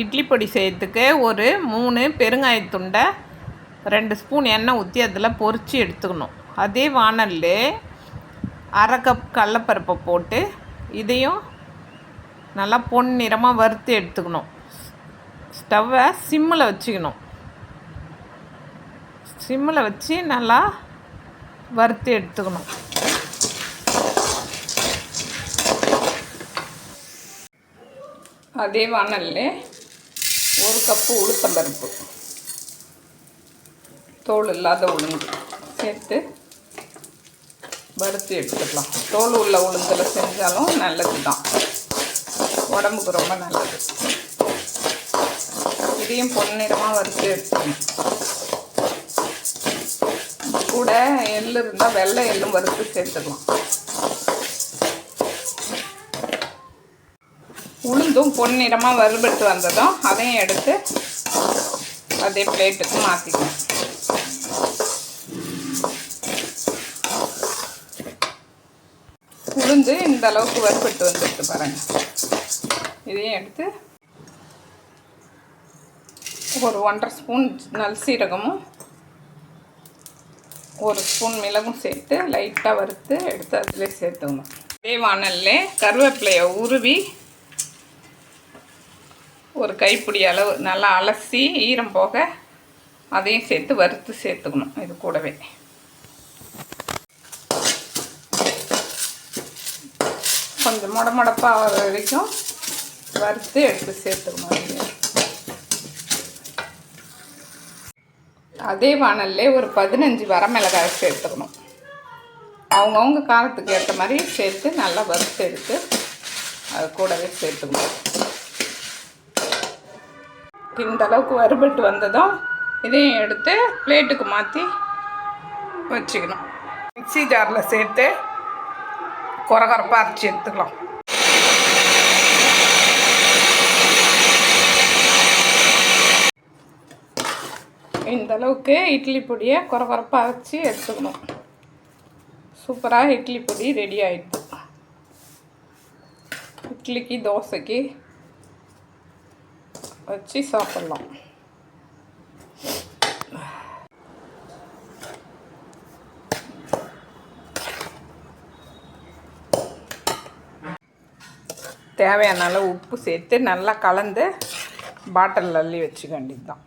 இட்லி பொடி செய்யறதுக்கு ஒரு மூணு பெருங்காயத்துண்டை ரெண்டு ஸ்பூன் எண்ணெய் ஊற்றி அதில் பொறிச்சு எடுத்துக்கணும். அதே வானல்ல அரை கப் கடலப்பருப்பை போட்டு இதையும் நல்லா பொன்னிறமாக வறுத்து எடுத்துக்கணும். ஸ்டவ்வை சிம்மில் வச்சுக்கணும். சிம்மில் வச்சு நல்லா வறுத்து எடுத்துக்கணும். அதே வானல்ல ஒரு கப்பு உளுத்தம்பருப்பு தோல் இல்லாத உளுந்து. சேர்த்து வறுத்து எடுத்துக்கலாம். தோல் உள்ள உளுந்தில் செஞ்சாலும் நல்லது தான் உடம்புக்கு ரொம்ப நல்லது. இதையும் பொன்னிறமாக வறுத்து எடுத்துக்கணும். கூட எள்ளு இருந்தால் வெள்ளை எள்ளும் வறுத்து சேர்த்துக்கலாம். உளுந்தும் பொன்னிறமாக வறுபட்டு வந்ததும் அதையும் எடுத்து அதே பிளேட்டுக்கு மாற்றிக்கணும் உளுந்து இந்த அளவுக்கு வறுபட்டு வந்துட்டு பாருங்கள் இதையும் எடுத்து ஒரு ஒன்றரை ஸ்பூன் நல் சீரகமும் ஒரு ஸ்பூன் மிளகும் சேர்த்து லைட்டாக வறுத்து எடுத்து அதில் சேர்த்துக்கணும். அதே வானல்ல கருவேப்பிலையை உருவி ஒரு கைப்பிடி அளவு நல்லா அலசி ஈரம் போக அதையும் சேர்த்து வறுத்து சேர்த்துக்கணும் இது கூடவே. கொஞ்சம் முட முடப்பாக வர வரைக்கும் வறுத்து எடுத்து சேர்த்துக்கணும் அதே வானல்ல ஒரு பதினஞ்சு வரமிளகாய் சேர்த்துக்கணும். அவங்கவுங்க காரத்துக்கு ஏற்ற மாதிரி சேர்த்து நல்லா வறுத்து எடுத்து அது கூடவே சேர்த்துக்கணும். இந்த அளவுக்கு வறுபட்டு வந்ததும் இதையும் எடுத்து பிளேட்டுக்கு மாற்றி வச்சுக்கணும். மிக்ஸி ஜாரில் சேர்த்து குறகுறப்பாக அரைச்சி எடுத்துக்கலாம். இந்த அளவுக்கு இட்லி பொடியை குறகுறப்பாக அரைச்சி எடுத்துக்கணும். சூப்பராக இட்லி பொடி ரெடி ஆயிடுது. இட்லிக்கு தோசைக்கு வச்சு சாப்பிட்லாம். தேவையான அளவு உப்பு சேர்த்து நல்லா கலந்து பாட்டில் அள்ளி வச்சுக்க வேண்டியது தான்